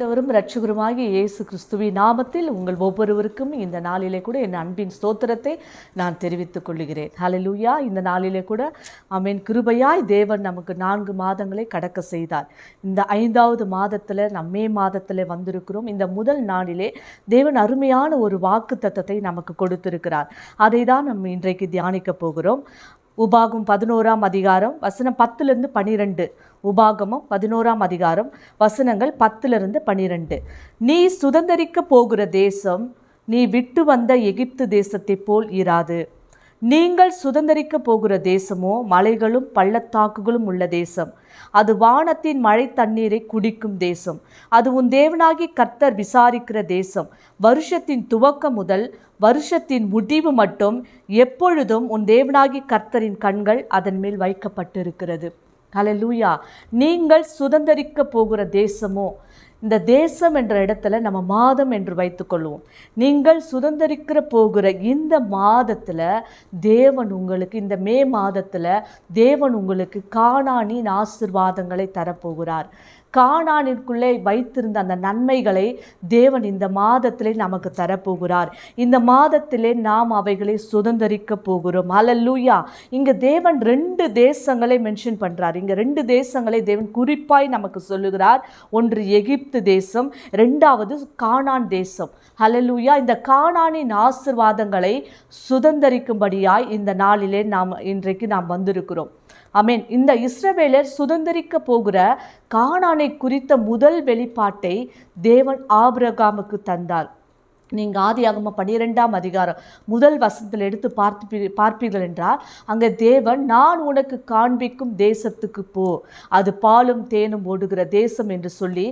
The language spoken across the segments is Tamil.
ஆண்டவரும் ரட்சகருமாகிய இயேசு கிறிஸ்துவின் நாமத்தில் உங்கள் ஒவ்வொருவருக்கும் இந்த நாளிலே கூட என் அன்பின் ஸ்தோத்திரத்தை நான் தெரிவித்துக் கொள்கிறேன் ஹலலூயா இந்த நாளிலே கூட அமீன். கிருபையாய் தேவன் நமக்கு நான்கு மாதங்களை கடக்க செய்தார். இந்த ஐந்தாவது மாதத்தில் நம் மே மாதத்தில் வந்திருக்கிறோம். இந்த முதல் நாளிலே தேவன் அருமையான ஒரு வாக்கு தத்தத்தை நமக்கு கொடுத்திருக்கிறார். அதை தான் நம்ம இன்றைக்கு தியானிக்க போகிறோம். உபாகும் பதினோராம் அதிகாரம் வசனம் பத்துலேருந்து பனிரெண்டு. உபாகமும் பதினோராம் அதிகாரம் வசனங்கள் பத்துலேருந்து பனிரெண்டு. நீ சுதந்திரிக்க போகிற தேசம் நீ விட்டு வந்த எகிப்து தேசத்தைப் போல் இராது. நீங்கள் சுதந்திரிக்க போகிற தேசமோ மலைகளும் பள்ளத்தாக்குகளும் உள்ள தேசம். அது வானத்தின் மழை தண்ணீரை குடிக்கும் தேசம். அது உன் தேவனாகி கர்த்தர் விசாரிக்கிற தேசம். வருஷத்தின் துவக்கம் முதல் வருஷத்தின் முடிவு மட்டும் எப்பொழுதும் உன் தேவனாகி கர்த்தரின் கண்கள் அதன் மேல் வைக்கப்பட்டிருக்கிறது. ஹலலூயா நீங்கள் சுதந்திரிக்க போகிற தேசமோ இந்த தேசம் என்ற இடத்துல நம்ம மாதம் என்று வைத்துக்கொள்வோம் நீங்கள் சுதந்தரிக்கிற போகிற இந்த மாதத்தில் தேவன் உங்களுக்கு இந்த மே மாதத்தில் தேவன் உங்களுக்கு காணானின் ஆசிர்வாதங்களை தரப்போகிறார். காணானிற்குள்ளே வைத்திருந்த அந்த நன்மைகளை தேவன் இந்த மாதத்திலே நமக்கு தரப்போகிறார். இந்த மாதத்திலே நாம் அவைகளை சுதந்தரிக்க போகிறோம். ஹalleluya. இங்கே தேவன் ரெண்டு தேசங்களை மென்ஷன் பண்ணுறார் இங்கே ரெண்டு தேசங்களை தேவன் குறிப்பாய் நமக்கு சொல்லுகிறார். ஒன்று எகிப்து தேசம் ரெண்டாவது காணான் தேசம். ஹலலூயா இந்த காணானின் ஆசிர்வாதங்களை சுதந்தரிக்கும்படியாய் இந்த நாளிலே நாம் இன்றைக்கு நாம் வந்திருக்கிறோம். அமேன் இந்த இஸ்ரவேலர் சுதந்திரிக்க போகிற கானானை குறித்த முதல் வெளிப்பாட்டை தேவன் ஆபிரகாமுக்கு தந்தார். நீங்கள் ஆதியாகம பன்னிரெண்டாம் அதிகாரம் முதல் வசனத்தில் எடுத்து பார்த்து பார்ப்பீர்கள் என்றால் அங்கே தேவன் நான் உனக்கு காண்பிக்கும் தேசத்துக்கு போ. அது பாலும் தேனும் ஓடுகிற தேசம் என்று சொல்லி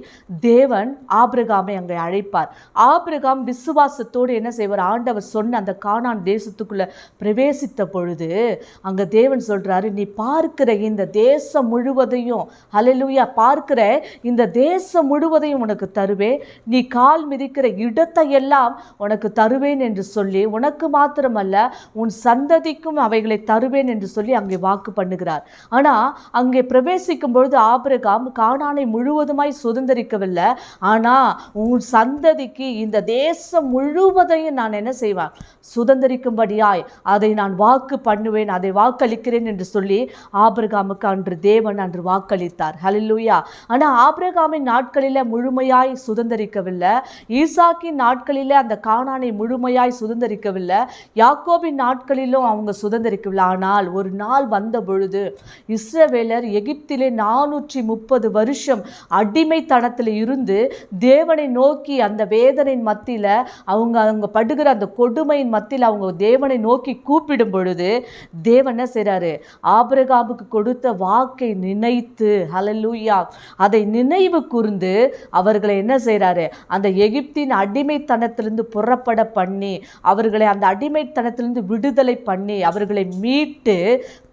தேவன் ஆபிரகாமை அங்கே அழைப்பார். ஆபிரகாம் விசுவாசத்தோடு என்ன செய்வார்? ஆண்டவர் சொன்ன அந்த காணான் தேசத்துக்குள்ளே பிரவேசித்த பொழுது அங்கே தேவன் சொல்கிறாரு நீ பார்க்கிற இந்த தேசம் முழுவதையும் ஹalleluya பார்க்கிற இந்த தேசம் முழுவதையும் உனக்கு தருவேன். நீ கால் மிதிக்கிற இடத்தை எல்லாம் உனக்கு தருவேன் என்று சொல்லி உனக்கு மாத்திரமல்ல உன் சந்ததிக்கும் அவைகளை தருவேன் என்று சொல்லி அங்கே வாக்கு பண்ணுகிறார். ஆனா அங்கே பிரவேசிக்கும் பொழுது ஆபிரகாம் காணானை முழுவதுமாய் சுதந்திரிக்கவில்லை. ஆனால் உன் சந்ததிக்கு இந்த தேசம் முழுவதையும் நான் என்ன செய்வேன்? சுதந்திரிக்கும்படியாய் அதை நான் வாக்கு பண்ணுவேன் அதை வாக்களிக்கிறேன் என்று சொல்லி ஆபிரகாமுக்கு அன்று தேவன் அன்று வாக்களித்தார். ஹalleluya. ஆனால் ஆபிரகாமின் நாட்களில் முழுமையாய் சுதந்திரிக்கவில்லை. ஈசாக்கின் நாட்களில் அந்த காணானை முழுமையாய் சுதந்திரிக்கவில்லை. யாக்கோபின் நாட்களிலும் அவங்க சுதந்திரிக்கவில்லை. ஆனால் ஒரு நாள் வந்த பொழுது இஸ்ரவேலர் எகிப்திலே நானூற்றி முப்பது வருஷம் அடிமைத்தனத்தில் இருந்து தேவனை நோக்கி அந்த வேதனையின் மத்தியில் அவங்க அவங்க படுகிற அந்த கொடுமையின் மத்தியில் அவங்க தேவனை நோக்கி கூப்பிடும் பொழுது தேவன் செய்கிறாரு ஆபிரகாமுக்கு கொடுத்த வாக்கை நினைத்து ஹலலூயா அதை நினைவு கூர்ந்து அவர்களை என்ன செய்கிறாரு அந்த எகிப்தின் அடிமைத்தனத்தில் அடிமைத்தனத்திலிருந்து புறப்பட பண்ணி அவர்களை அந்த அடிமைத்தனத்திலிருந்து விடுதலை பண்ணி அவர்களை மீட்டு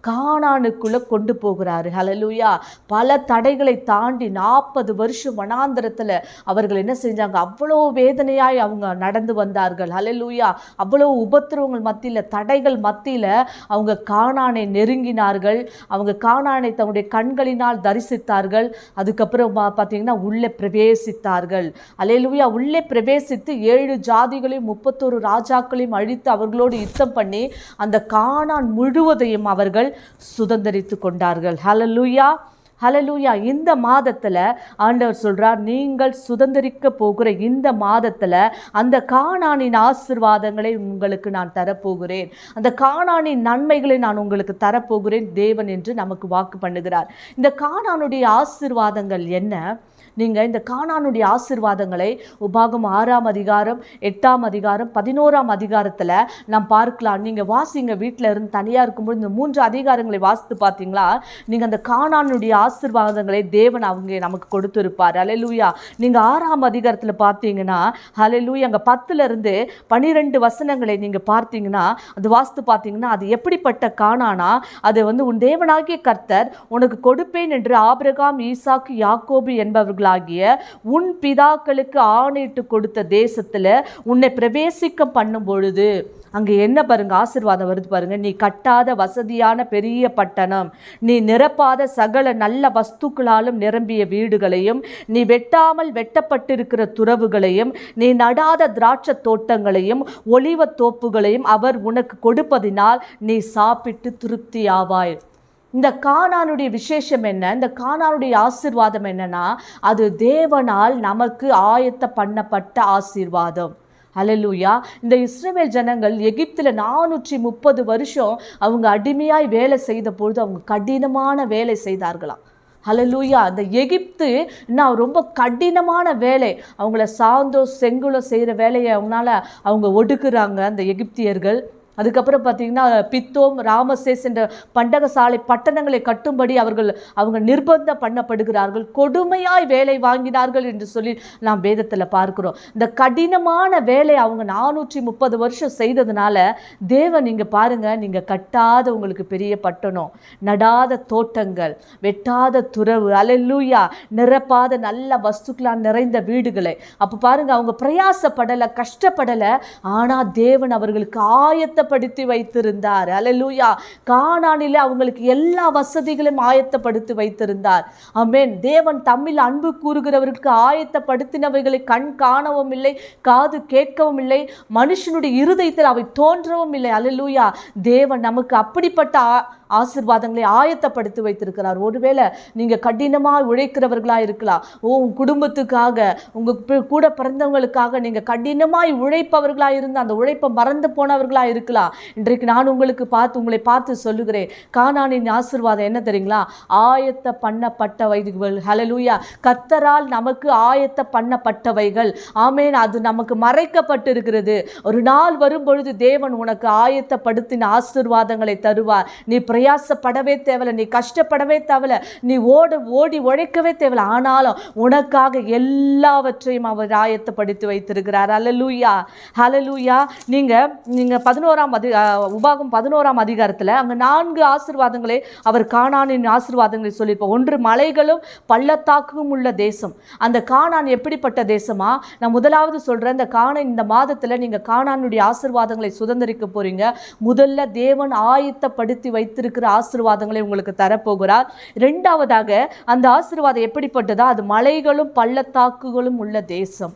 காணானுக்குள்ளே கொண்டு போகிறாரு. ஹலலூயா பல தடைகளை தாண்டி நாற்பது வருஷம் வனாந்திரத்தில் அவர்கள் என்ன செஞ்சாங்க? அவ்வளோ வேதனையாய் அவங்க நடந்து வந்தார்கள். ஹலலூயா அவ்வளோ உபத்திரவங்கள் மத்தியில் தடைகள் மத்தியில் அவங்க காணானை நெருங்கினார்கள். அவங்க காணானை தங்களுடைய கண்களினால் தரிசித்தார்கள். அதுக்கப்புறம் பா- பார்த்தீங்கன்னா உள்ளே பிரவேசித்தார்கள். ஹalleluya உள்ளே பிரவேசித்து ஏழு ஜாதிகளையும் முப்பத்தோரு ராஜாக்களையும் அழித்து அவர்களோடு யுத்தம் பண்ணி அந்த காணான் முழுவதையும் அவர்கள் சுதந்திரித்து கொண்டார்கள். ஹலலூயா ஹலலூயா இந்த மாதத்தில் ஆண்டவர் சொல்கிறார் நீங்கள் சுதந்திரிக்க போகிற இந்த மாதத்தில் அந்த காணானின் ஆசிர்வாதங்களை உங்களுக்கு நான் தரப்போகிறேன். அந்த காணானின் நன்மைகளை நான் உங்களுக்கு தரப்போகிறேன். தேவன் என்று நமக்கு வாக்கு பண்ணுகிறார். இந்த காணானுடைய ஆசிர்வாதங்கள் என்ன? நீங்கள் இந்த காணானுடைய ஆசிர்வாதங்களை உபாகம் ஆறாம் அதிகாரம் எட்டாம் அதிகாரம் பதினோராம் அதிகாரத்தில் நாம் பார்க்கலாம். நீங்கள் வாசிங்க வீட்டில் இருந்து தனியாக இருக்கும்போது இந்த மூன்று அதிகாரங்களை வாசித்து பார்த்தீங்களா? நீங்கள் அந்த காணானுடைய ஆசிர்வாதங்களை தேவன் அவங்க நமக்கு கொடுத்துருப்பார். அலை லூயா நீங்கள் ஆறாம் அதிகாரத்தில் பார்த்தீங்கன்னா அலை லூயா அங்கே பத்துலேருந்து பன்னிரெண்டு வசனங்களை நீங்கள் பார்த்தீங்கன்னா அது வாசித்து பார்த்தீங்கன்னா அது எப்படிப்பட்ட காணானா அது வந்து உன் தேவனாகிய கர்த்தர் உனக்கு கொடுப்பேன் என்று ஆபிரகாம் ஈசாக்கு யாக்கோபு என்பவர்களாகிய உன் பிதாக்களுக்கு ஆணையிட்டு கொடுத்த தேசத்துல உன்னை பிரவேசிக்க பண்ணும் பொழுது அங்கே என்ன பாருங்க ஆசீர்வாதம் வருது பாருங்க. நீ கட்டாத வசதியான பெரிய பட்டணம் நீ நிரப்பாத சகல நல்ல வஸ்துக்களாலும் நிரம்பிய வீடுகளையும் நீ வெட்டாமல் வெட்டப்பட்டிருக்கிற துறவுகளையும் நீ நடாத திராட்சை தோட்டங்களையும் ஒளிவத் தோப்புகளையும் அவர் உனக்கு கொடுப்பதினால் நீ சாப்பிட்டு திருப்தியாவாய் இந்த கானானுடைய விசேஷம் என்ன? இந்த கானானுடைய ஆசீர்வாதம் என்னன்னா அது தேவனால் நமக்கு ஆயத்த பண்ணப்பட்ட ஆசீர்வாதம். அலலூயா இந்த இஸ்ரேல் ஜனங்கள் எகிப்தில் நானூற்றி முப்பது வருஷம் அவங்க அடிமையாய் வேலை செய்த பொழுது அவங்க கடினமான வேலை செய்தார்களாம். ஹலலூயா அந்த எகிப்து நான் ரொம்ப கடினமான வேலை. அவங்கள சாந்தோ செங்குலோ செய்கிற வேலையை அவங்களால அவங்க ஒடுக்குறாங்க அந்த எகிப்தியர்கள். அதுக்கப்புறம் பார்த்தீங்கன்னா பித்தோம் ராமசேஸ் என்ற பண்டகசாலை பட்டணங்களை கட்டும்படி அவர்கள் அவங்க நிர்பந்தம் பண்ணப்படுகிறார்கள். கொடுமையாய் வேலை வாங்கினார்கள் என்று சொல்லி நாம் வேதத்தில் பார்க்கிறோம். இந்த கடினமான வேலை அவங்க நானூற்றி முப்பது வருஷம் செய்ததுனால தேவன் நீங்கள் பாருங்கள் நீங்கள் கட்டாத உங்களுக்கு பெரிய பட்டணம். நடாத தோட்டங்கள் வெட்டாத துறவு அலல்லூயா நிரப்பாத நல்ல வஸ்துக்களால் நிறைந்த வீடுகளை. அப்போ பாருங்கள் அவங்க பிரயாசப்படலை கஷ்டப்படலை. ஆனால் தேவன் அவர்களுக்கு ஆயத்தப்படுத்தி வைத்திருந்தார். அலலூயா கானானிலே அவங்களுக்கு எல்லா வசதிகளையும் ஆயத்தப்படுத்தி வைத்திருந்தார். அமேன் தேவன் தம்மில் அன்பு கூறுகிறவர்களுக்கு ஆயத்தப்படுத்தினவைகளை கண் காணவும் இல்லை காது கேட்கவும் இல்லை மனுஷனுடைய இருதயத்தில் அவை தோன்றவும் இல்லை. அலலூயா தேவன் நமக்கு அப்படிப்பட்ட ஆசிர்வாதங்களை ஆயத்தப்படுத்தி வைத்திருக்கிறார். ஒருவேளை நீங்கள் கடினமாக உழைக்கிறவர்களாக இருக்கலாம். உன் குடும்பத்துக்காக உங்கள் கூட பிறந்தவங்களுக்காக நீங்கள் கடினமாய் உழைப்பவர்களாக இருந்து அந்த உழைப்பை மறந்து போனவர்களாக இருக்கலாம். இன்றைக்கு நான் உங்களுக்கு பார்த்து உங்களை பார்த்து சொல்லுகிறேன். காணானின் ஆசீர்வாதம் என்ன தெரியுங்களா? ஆயத்த பண்ணப்பட்டவைகள் ஹலலூயா கத்தரால் நமக்கு ஆயத்த பண்ணப்பட்டவைகள் ஆமேன். அது நமக்கு மறைக்கப்பட்டிருக்கிறது. ஒரு நாள் வரும்பொழுது தேவன் உனக்கு ஆயத்தப்படுத்தின ஆசீர்வாதங்களை தருவார். நீ பிரயாசப்படவே தேவையில்ல நீ கஷ்டப்படவே தேவையில்ல நீ ஓட ஓடி உழைக்கவே தேவையில்ல. ஆனாலும் உனக்காக எல்லாவற்றையும் அவர் ஆயத்தப்படுத்தி வைத்திருக்கிறார். அலலூயா அலலூயா நீங்கள் நீங்கள் பதினோராம் அதி உபாகம் பதினோராம் அதிகாரத்தில் அங்கே நான்கு ஆசீர்வாதங்களை அவர் காணானின் ஆசீர்வாதங்களை சொல்லியிருப்போம் ஒன்று மலைகளும் பள்ளத்தாக்கும் உள்ள தேசம். அந்த காணான் எப்படிப்பட்ட தேசமா? நான் முதலாவது சொல்கிறேன் இந்த காணன் இந்த மாதத்தில் நீங்கள் காணானுடைய ஆசீர்வாதங்களை சுதந்திரிக்க போகிறீங்க முதல்ல தேவன் ஆயத்தப்படுத்தி வைத்திருக்கிற ஆசீர்வாதங்களை உங்களுக்கு தரப்போகிறார். ரெண்டாவதாக அந்த ஆசீர்வாதம் எப்படிப்பட்டதா? அது மலைகளும் பள்ளத்தாக்குகளும் உள்ள தேசம்.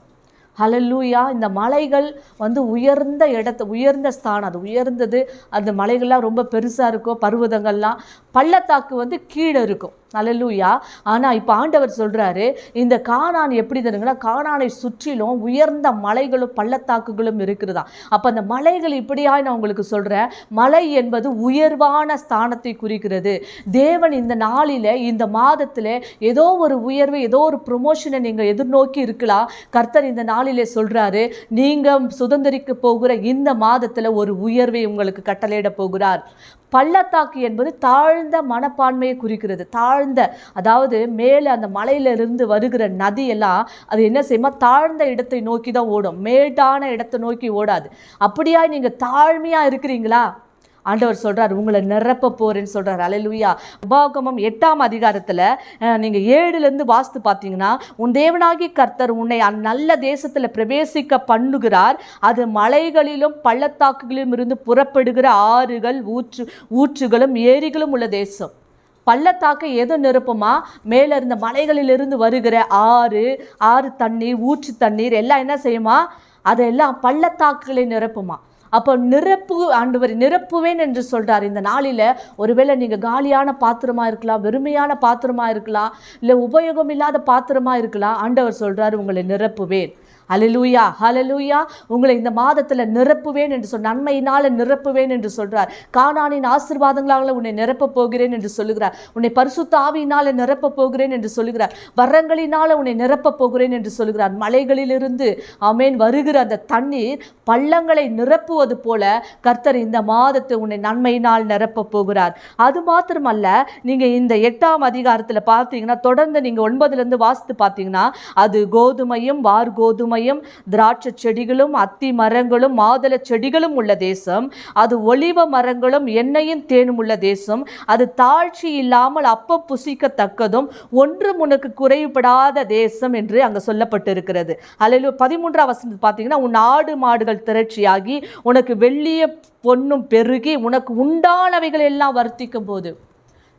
ஹலல்லூயா இந்த மலைகள் வந்து உயர்ந்த இடத்து உயர்ந்த ஸ்தானம். அது உயர்ந்தது அந்த மலைகள்லாம் ரொம்ப பெருசாக இருக்கும் பர்வதங்கள்லாம். பள்ளத்தாக்கு வந்து கீழே இருக்கும். ஹalleluya ஆனால் இப்போ ஆண்டவர் சொல்கிறாரு இந்த காணான் எப்படி தருங்கன்னா காணானை சுற்றிலும் உயர்ந்த மலைகளும் பள்ளத்தாக்குகளும் இருக்கிறதா அப்போ அந்த மலைகள் இப்படியாய் நான் உங்களுக்கு சொல்கிறேன் மலை என்பது உயர்வான ஸ்தானத்தை குறிக்கிறது. தேவன் இந்த நாளில் இந்த மாதத்தில் ஏதோ ஒரு உயர்வு ஏதோ ஒரு ப்ரொமோஷனை நீங்கள் எதிர்நோக்கி இருக்கலாம். கர்த்தர் இந்த நாளிலே சொல்கிறாரு நீங்கள் சுதந்திரிக்க போகிற இந்த மாதத்தில் ஒரு உயர்வை உங்களுக்கு கட்டளையிட போகிறார். பள்ளத்தாக்கு என்பது தாழ்ந்த மனப்பான்மையை குறிக்கிறது. தாழ்ந்த அதாவது மேலே அந்த மலையிலிருந்து வருகிற நதி எல்லாம் அது என்ன செய்யுமா? தாழ்ந்த இடத்தை நோக்கி தான் ஓடும். மேட்டான இடத்தை நோக்கி ஓடாது. அப்படியா நீங்கள் தாழ்மையாக இருக்கிறீங்களா? ஆண்டவர் சொல்கிறார் உங்களை நிரப்ப போறேன்னு சொல்கிறார் அலையலுயா உபாகமம் எட்டாம் அதிகாரத்தில் நீங்கள் ஏழுலேருந்து வாஸ்து பார்த்தீங்கன்னா உன் தேவனாகி கர்த்தர் உன்னை நல்ல தேசத்தில் பிரவேசிக்க பண்ணுகிறார். அது மலைகளிலும் பள்ளத்தாக்குகளிலும் இருந்து புறப்படுகிற ஆறுகள் ஊற்று ஊற்றுகளும் ஏரிகளும் உள்ள தேசம். பள்ளத்தாக்கு எது நிரப்புமா? மேலே இருந்த மலைகளிலிருந்து வருகிற ஆறு ஆறு தண்ணீர் ஊற்று தண்ணீர் எல்லாம் என்ன செய்யுமா? அதெல்லாம் பள்ளத்தாக்குகளை நிரப்புமா? அப்போ நிரப்பு ஆண்டவர் நிரப்புவேன் என்று சொல்கிறார் இந்த நாளில் ஒருவேளை நீங்கள் காலியான பாத்திரமாக இருக்கலாம் வெறுமையான பாத்திரமாக இருக்கலாம் இல்லை உபயோகம் இல்லாத பாத்திரமாக இருக்கலாம் ஆண்டவர் சொல்கிறார் உங்களை நிரப்புவேன். அலலூயா ஹலலூயா உங்களை இந்த மாதத்தில் நிரப்புவேன் என்று சொல் நன்மையினால் நிரப்புவேன் என்று சொல்கிறார் காணானின் ஆசிர்வாதங்களால் உன்னை நிரப்பப் போகிறேன் என்று சொல்லுகிறார். உன்னை பரிசுத்த ஆவியினால் நிரப்பப் போகிறேன் என்று சொல்லுகிறார். வரங்களினால் உன்னை நிரப்பப் போகிறேன் என்று சொல்லுகிறார். மலைகளிலிருந்து அமேன் வருகிற அந்த தண்ணீர் பள்ளங்களை நிரப்புவது போல கர்த்தர் இந்த மாதத்தை உன்னை நன்மையினால் நிரப்பப் போகிறார். அது மாத்திரமல்ல நீங்கள் இந்த எட்டாம் அதிகாரத்தில் பார்த்தீங்கன்னா தொடர்ந்து நீங்கள் ஒன்பதுலேருந்து வாசித்து பார்த்தீங்கன்னா அது கோதுமையும் வார் கோதுமை கோதுமையும் திராட்சை செடிகளும் அத்தி மரங்களும் மாதுளை செடிகளும் உள்ள தேசம் அது ஒளிவ மரங்களும் எண்ணெயும் தேனும் உள்ள தேசம் அது தாழ்ச்சி இல்லாமல் அப்பம் புசிக்கத்தக்கதும் ஒன்றும் உனக்கு குறைபடாத தேசம் என்று அங்கே சொல்லப்பட்டிருக்கிறது. அதில் பதிமூன்றாம் வசனம் பார்த்தீங்கன்னா உன் ஆடு மாடுகள் திரட்சியாகி உனக்கு வெள்ளிய பொன்னும் பெருகி உனக்கு உண்டானவைகள் எல்லாம் வர்த்திக்கும் போது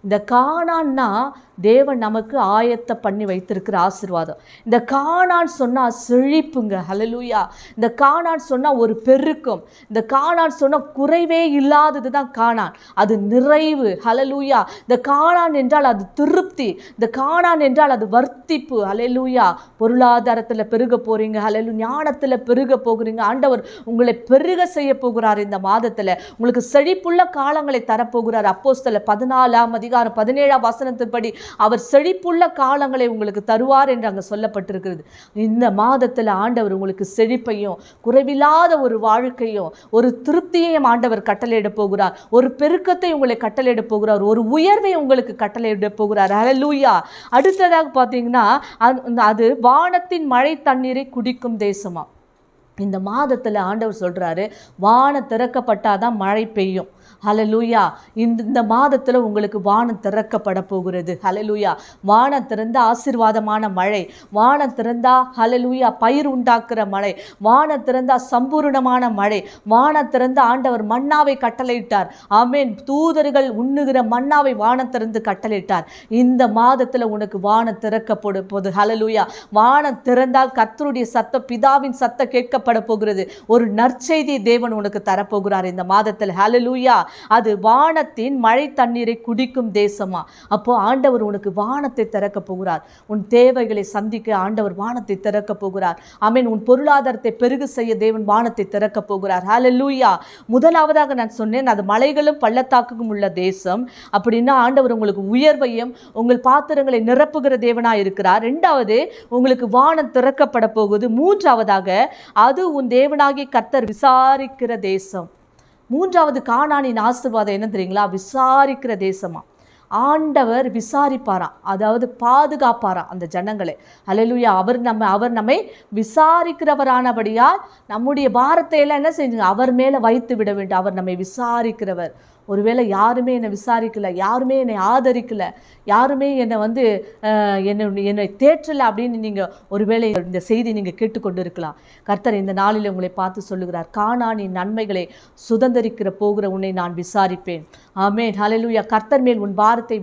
இந்த காணான்னா தேவன் நமக்கு ஆயத்த பண்ணி வைத்திருக்கிற ஆசீர்வாதம். இந்த காணான் சொன்னால் செழிப்புங்க. ஹலலூயா இந்த காணான் சொன்னால் ஒரு பெருக்கம். இந்த காணான் சொன்னால் குறைவே இல்லாதது தான் காணான். அது நிறைவு. ஹலலூயா இந்த காணான் என்றால் அது திருப்தி. இந்த காணான் என்றால் அது வர்த்திப்பு. ஹலலூயா பொருளாதாரத்தில் பெருக போகிறீங்க ஹலலு ஞானத்தில் பெருக போகிறீங்க. ஆண்டவர் உங்களை பெருக செய்ய போகிறார் இந்த மாதத்தில். உங்களுக்கு செழிப்புள்ள காலங்களை தரப்போகிறார். அப்போஸ்தல பதினாலாம் அதிகாரம் பதினேழாம் வசனத்தின்படி அவர் செழிப்புள்ள காலங்களை உங்களுக்கு தருவார் என்று அங்கே சொல்லப்பட்டிருக்கிறது. இந்த மாதத்தில் ஆண்டவர் உங்களுக்கு செழிப்பையும் குறைவில்லாத ஒரு வாழ்க்கையும் ஒரு திருப்தியையும் ஆண்டவர் கட்டளையிட போகிறார். ஒரு பெருக்கத்தை உங்களை கட்டளையிட போகிறார். ஒரு உயர்வை உங்களுக்கு கட்டளையிட போகிறார். ஹalleluya அடுத்ததாக பார்த்தீங்கன்னா அது- அது வானத்தின் மழை தண்ணீரை குடிக்கும் தேசமா? இந்த மாதத்தில் ஆண்டவர் சொல்றாரு வானம் திறக்கப்பட்டாதான் மழை பெய்யும். ஹலலூயா இந்த இந்த மாதத்தில் உங்களுக்கு வானம் திறக்கப்பட போகிறது. ஹலலூயா வானம் திறந்த ஆசீர்வாதமான மழை. வானம் திறந்தா ஹலலூயா பயிர் உண்டாக்குற மழை. வானம் திறந்தா சம்பூரணமான மழை. வானம் திறந்த ஆண்டவர் மன்னாவை கட்டளையிட்டார். ஆமென். தூதர்கள் உண்ணுகிற மன்னாவை வானம் திறந்து கட்டளையிட்டார். இந்த மாதத்தில் உனக்கு வானம் திறக்கப்படும் போது ஹலலூயா வானம் திறந்தால் கத்தருடைய சத்தம் பிதாவின் சத்தம் கேட்கப்பட போகிறது. ஒரு நற்செய்தி தேவன் உனக்கு தரப்போகிறார் இந்த மாதத்தில். ஹலலூயா அது வானத்தின் மழை தண்ணீரை குடிக்கும் தேசமா? அப்போ ஆண்டவர் உனக்கு வானத்தை திறக்க போகிறார். உன் தேவைகளை சந்திக்க ஆண்டவர் வானத்தை திறக்க போகிறார். ஆமென். உன் பொருளாதாரத்தை பெருகு செய்ய தேவன் வானத்தை திறக்க போகிறார். ஹalleluya முதலாவதாக நான் சொன்னேன் அது மலைகளும் பள்ளத்தாக்குக்கும் உள்ள தேசம். அப்படின்னா ஆண்டவர் உங்களுக்கு உயர்வையும் உங்கள் பாத்திரங்களை நிரப்புகிற தேவனா இருக்கிறார். ரெண்டாவது உங்களுக்கு வானம் திறக்கப்பட போகுது. மூன்றாவதாக அது உன் தேவனாகி கர்த்தர் விசாரிக்கிற தேசம். மூன்றாவது காணானின் ஆசிர்வாதம் என்ன தெரியுங்களா? விசாரிக்கிற தேசமாக ஆண்டவர் விசாரிப்பாராம் அதாவது பாதுகாப்பாராம் அந்த ஜனங்களை? ஹalleluya அவர் நம்ம அவர் நம்மை விசாரிக்கிறவரானபடியால் நம்முடைய பாரத்தை எல்லாம் என்ன செஞ்சுங்க? அவர் மேலே வைத்து விட வேண்டும். அவர் நம்மை விசாரிக்கிறவர். ஒருவேளை யாருமே என்னை விசாரிக்கலை யாருமே என்னை ஆதரிக்கலை யாருமே என்னை வந்து என்னை என்னை தேற்றலை அப்படின்னு நீங்கள் ஒருவேளை இந்த செய்தி நீங்கள் கேட்டுக்கொண்டு இருக்கலாம் கர்த்தர் இந்த நாளில் உங்களை பார்த்து சொல்லுகிறார் காணா நீ நன்மைகளை சுதந்தரிக்கிற போகிற உன்னை நான் விசாரிப்பேன். ஆமேன். ஹலலூயா கர்த்தர் மேல் உன் பாரத்தை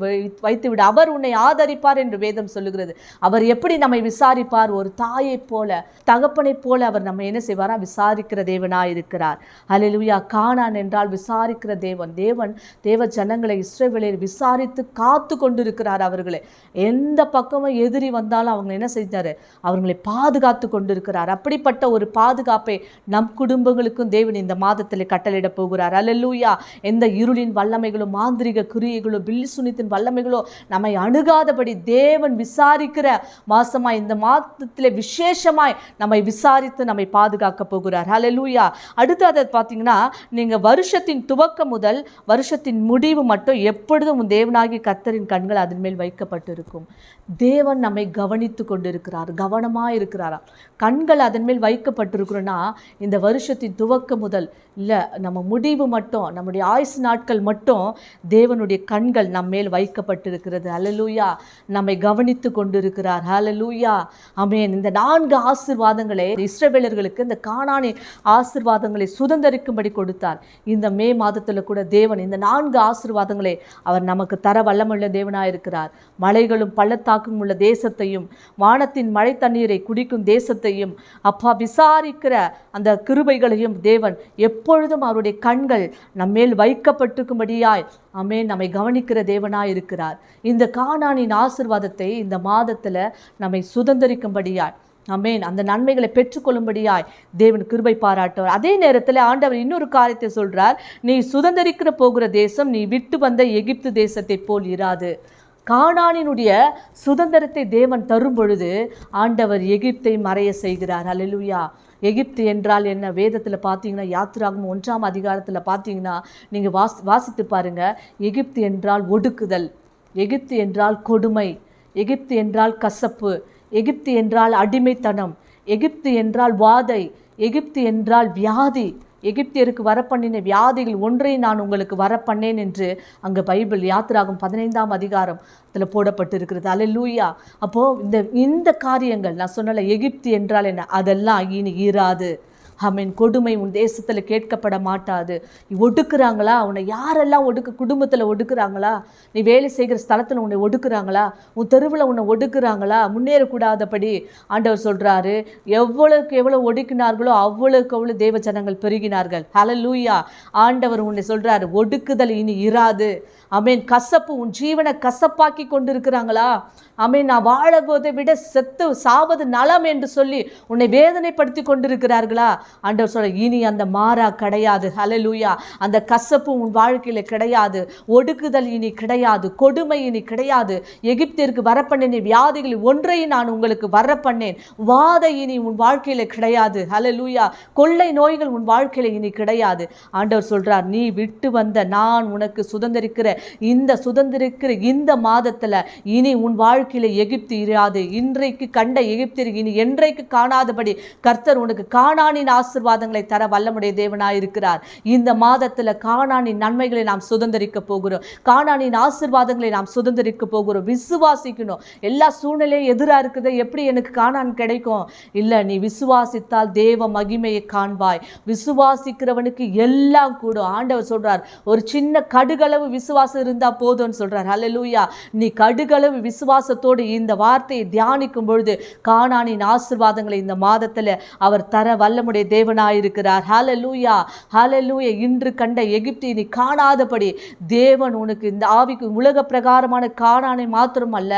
வைத்துவிடு. அவர் உன்னை ஆதரிப்பார் என்று வேதம் சொல்லுகிறது. அவர் எப்படி நம்மை விசாரிப்பார்? ஒரு தாயைப் போல தகப்பனைப் போல அவர் நம்ம என்ன செய்வாரா? விசாரிக்கிற தேவனாக இருக்கிறார். ஹலலூயா காணான் என்றால் விசாரிக்கிற தேவன். தேவன் தேவ ஜனங்களை இஸ்ரவேலை விசாரித்து காத்து கொண்டிருக்கிறார் அவர்களை. எந்த பக்கமும் எதிரி வந்தாலும் அவங்க என்ன செய்தார்? அவர்களை பாதுகாத்து கொண்டிருக்கிறார். அப்படிப்பட்ட ஒரு பாதுகாப்பை நம் குடும்பங்களுக்கும் தேவன் இந்த மாதத்தில் கட்டளையிட போகிறார். அல்லேலூயா எந்த இருளின் வல்லமை வல்லமைகளோ மாந்திரிக கிரியைகளோ பில்லி சுனித்தின் வல்லமைகளோ நம்மை அணுகாதபடி தேவன் விசாரிக்கிற மாசமா இந்த மாதத்திலே விசேஷமாய் நம்மை விசாரித்து நம்மை பாதுகாக்க போகிறார். ஹalleluya அடுத்து அதை பார்த்தீங்கன்னா நீங்கள் வருஷத்தின் துவக்கம் முதல் வருஷத்தின் முடிவு மட்டும் எப்பொழுதும் தேவனாகி கத்தரின் கண்கள் அதன் மேல் வைக்கப்பட்டிருக்கும். தேவன் நம்மை கவனித்து கொண்டிருக்கிறார் கவனமாக இருக்கிறாரா கண்கள் அதன் மேல் வைக்கப்பட்டிருக்கிறோன்னா இந்த வருஷத்தின் துவக்கம் முதல் இல்லை நம்ம முடிவு மட்டும் நம்முடைய ஆயுசு நாட்கள் மட்டும் தேவனுடைய கண்கள் நம் மேல் வைக்கப்பட்டிருக்கிறது. அலலூயா நம்மை கவனித்து கொண்டிருக்கிறார். அலலூயா அமேன் இந்த நான்கு ஆசிர்வாதங்களை இஸ்ரவேலர்களுக்கு இந்த காணானி ஆசீர்வாதங்களை சுதந்திரிக்கும்படி கொடுத்தார். இந்த மே மாதத்தில் கூட தேவன் இந்த நான்கு ஆசிர்வாதங்களை அவர் நமக்கு தர வல்லமுள்ள தேவனாயிருக்கிறார். மலைகளும் பள்ளத்தாக்கும் உள்ள தேசத்தையும் வானத்தின் மழை தண்ணீரை குடிக்கும் தேசத்தையும் அப்பா விசாரிக்கிற அந்த கிருபைகளையும் தேவன் எப்பொழுதும் அவருடைய கண்கள் நம்மேல் வழியாய் அமே நம்மை கவனிக்கிற தேவனாய் இருக்கிறார். இந்த காணானின் ஆசீர்வாதத்தை இந்த மாதத்துல நம்மை சுதந்திரிக்கும்படியாய் அமேன் அந்த நன்மைகளை பெற்றுக்கொள்ளும்படியாய் தேவன் கிருபை பாராட்டுவார். அதே நேரத்தில் ஆண்டவர் இன்னொரு காரியத்தை சொல்றார் நீ சுதந்திரிக்கிற போகிற தேசம் நீ விட்டு வந்த எகிப்து தேசத்தை போல் இராது. கானானினுடைய சுதந்திரத்தை தேவன் தரும் பொழுது ஆண்டவர் எகிப்தை மறைய செய்கிறார். அலலுயா எகிப்து என்றால் என்ன? வேதத்தில் பார்த்தீங்கன்னா யாத்திராகும் ஒன்றாம் அதிகாரத்தில் பார்த்தீங்கன்னா நீங்கள் வாசி வாசித்து பாருங்கள் எகிப்து என்றால் ஒடுக்குதல் எகிப்து என்றால் கொடுமை எகிப்து என்றால் கசப்பு எகிப்து என்றால் அடிமைத்தனம் எகிப்து என்றால் வாதை எகிப்து என்றால் வியாதி எகிப்தியருக்கு வரப்பண்ணின வியாதிகள் ஒன்றை நான் உங்களுக்கு வரப்பண்ணேன் என்று அங்கே பைபிள் யாத்திராகும் பதினைந்தாம் அதிகாரம் அதில் போடப்பட்டிருக்கிறது. அல்லேலூயா அப்போது இந்த இந்த காரியங்கள் நான் சொன்னல எகிப்து என்றால் என்ன? அதெல்லாம் இனி ஈராது. அவன் கொடுமை உன் தேசத்தில் கேட்கப்பட மாட்டாது. நீ ஒடுக்குறாங்களா? உன்னை யாரெல்லாம் ஒடுக்கு குடும்பத்தில் ஒடுக்குறாங்களா? நீ வேலை செய்கிற ஸ்தலத்தில் உன்னை ஒடுக்குறாங்களா? உன் தெருவில் உன்னை ஒடுக்குறாங்களா? முன்னேறக்கூடாதபடி ஆண்டவர் சொல்கிறாரு எவ்வளவுக்கு எவ்வளோ ஒடுக்கினார்களோ அவ்வளவுக்கு அவ்வளோ தேவ ஜனங்கள் பெருகினார்கள். லூயா ஆண்டவர் உன்னை சொல்கிறாரு ஒடுக்குதல் இனி இராது. அமேன் கசப்பு உன் ஜீவனை கசப்பாக்கி கொண்டிருக்கிறாங்களா? அமேன் நான் வாழபோதை விட செத்து சாவது நலம் என்று சொல்லி உன்னை வேதனைப்படுத்தி கொண்டிருக்கிறார்களா? ஆண்டவர் சொல்ற இனி அந்த மாறா கிடையாது. ஹலலூயா அந்த கசப்பு உன் வாழ்க்கையில கிடையாது. ஒடுக்குதல் இனி கிடையாது. கொடுமை இனி கிடையாது. எகிப்திற்கு வரப்பண்ணின வியாதிகளில் ஒன்றையும் நான் உங்களுக்கு வரப்பண்ணேன். வாதை இனி உன் வாழ்க்கையில கிடையாது. ஹலலூயா கொள்ளை நோய்கள் உன் வாழ்க்கையில இனி கிடையாது. ஆண்டவர் சொல்கிறார் நீ விட்டு வந்த நான் உனக்கு சுதந்திரிக்கிற இந்த சுதந்திரிக்கிற இந்த மாதத்துல இனி உன் வாழ்க்கையில எகிப்து இராது. இன்றைக்கு கண்ட எகிப்திற்கு இனி என்றைக்கு காணாதபடி கர்த்தர் உனக்கு காணானின் ஆசிர்வாதங்களை தர வல்லமுடைய தேவனாக இருக்கிறார். இந்த மாதத்தில் காணானின் நன்மைகளை நாம் சுதந்திரிக்க போகிறோம். காணானின் ஆசீர்வாதங்களை நாம் சுதந்திரிக்க போகிறோம். விசுவாசிக்கணும். எல்லா சூழ்நிலையும் எதிராக இருக்குது. எப்படி எனக்கு காணான் கிடைக்கும்? இல்லை நீ விசுவாசித்தால் தேவ மகிமையை காண்பாய். விசுவாசிக்கிறவனுக்கு எல்லாம் கூடும். ஆண்டவர் சொல்றார் ஒரு சின்ன கடுகளவு விசுவாசம் இருந்தால் போதும்னு சொல்றார். லூயா நீ கடுகளவு விசுவாசத்தோடு இந்த வார்த்தையை தியானிக்கும் பொழுது காணானின் ஆசிர்வாதங்களை இந்த மாதத்தில் அவர் தர வல்லமுடைய தேவனாயிருக்கிறார். ஹalleluya ஹalleluya இன்று கண்ட எகிப்தி நீ காணாதபடி தேவன் உனக்கு இந்த ஆவிக்கு உலக பிரகாரமான காணானை மாத்திரம் அல்ல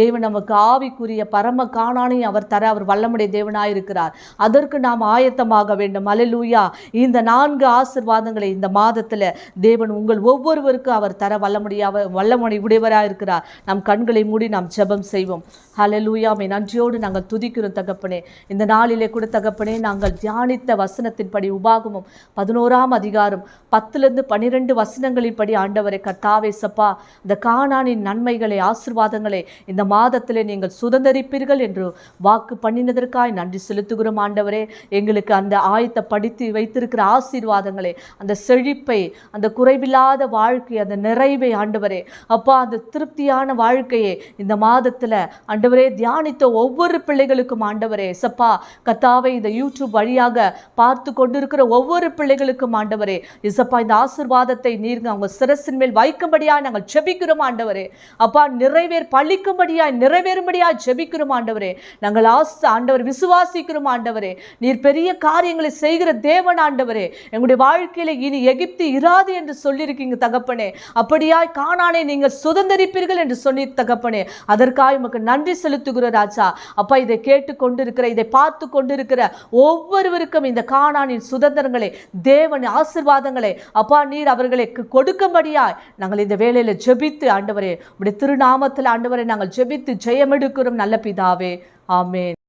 தேவன் நமக்கு ஆவிக்குரிய பரம காணானை அவர் தர அவர் வல்லமுடைய தேவனாயிருக்கிறார். அதற்கு நாம் ஆயத்தமாக வேண்டும். அலலூயா இந்த நான்கு ஆசீர்வாதங்களை இந்த மாதத்தில் தேவன் உங்கள் ஒவ்வொருவருக்கும் அவர் தர வல்லமுடியாவ வல்லமுடி உடையவராக இருக்கிறார் நம் கண்களை மூடி நாம் ஜெபம் செய்வோம். ஹலலூயாமை நன்றியோடு நாங்கள் துதிக்கிறோம் தகப்பனே. இந்த நாளிலே கூட தகப்பனே நாங்கள் தியானித்த வசனத்தின்படி உபாகமும் பதினோராம் அதிகாரம் பத்துலேருந்து பன்னிரெண்டு வசனங்களின்படி ஆண்டவரை கர்த்தாவே சப்பா இந்த காணானின் நன்மைகளை ஆசிர்வாதங்களை இந்த மாதத்திலே நீங்கள் சுதந்திரிப்பீர்கள் என்று வாக்கு பண்ணினதற்காய் நன்றி செலுத்துகிறோம் ஆண்டவரே. எங்களுக்கு அந்த ஆயத்தை படித்து வைத்திருக்கிற ஆசீர்வாதங்களை அந்த செழிப்பை அந்த குறைவில்லாத வாழ்க்கை அந்த நிறைவை ஆண்டவரே அப்பா அந்த திருப்தியான வாழ்க்கையை இந்த மாதத்தில் ஆண்டவரே தியானித்த ஒவ்வொரு பிள்ளைகளுக்கும் ஆண்டவரே சப்பா கத்தாவை இந்த யூடியூப் வழியாக பார்த்து கொண்டிருக்கிற ஒவ்வொரு பிள்ளைகளுக்கும் ஆண்டவரே இசப்பா இந்த ஆசீர்வாதத்தை நீங்க அவங்க சிரசின் மேல் வைக்கும்படியா நாங்கள் ஜெபிக்கிறோம் ஆண்டவரே. அப்பா நிறைவேர் பழிக்கும்படியா நிறைவேறும்படியா ஜெபிக்கிறோம் ஆண்டவரே. நாங்கள் ஆஸ் ஆண்டவர் விசுவாசிக்கிறோம் ஆண்டவரே. நீர் பெரிய காரியங்களை செய்கிற தேவன் ஆண்டவரே. எங்களுடைய வாழ்க்கையில் இனி எகிப்து இராது என்று சொல்லியிருக்கீங்க தகப்பனே. அப்படியாய் காணானே நீங்கள் சுதந்திரிப்பீர்கள் என்று சொல்லி தகப்பனே. அதற்காக உமக்கு நன்றி செலுத்துகிற ராஜா. அப்பா இதை கேட்டு கொண்டிருக்கிற இதை பார்த்து கொண்டிருக்கிற ஒவ்வொருவருக்கும் இந்த காணானின் சுதந்திரங்களை தேவன் ஆசிர்வாதங்களை அப்பா நீர் அவர்களுக்கு கொடுக்கும்படியாய் நாங்கள் இந்த வேலையில ஜெபித்து ஆண்டவரே உடைய திருநாமத்தில் ஆண்டவரை நாங்கள் ஜெபித்து ஜெயமெடுக்கிறோம் நல்ல பிதாவே. ஆமேன்.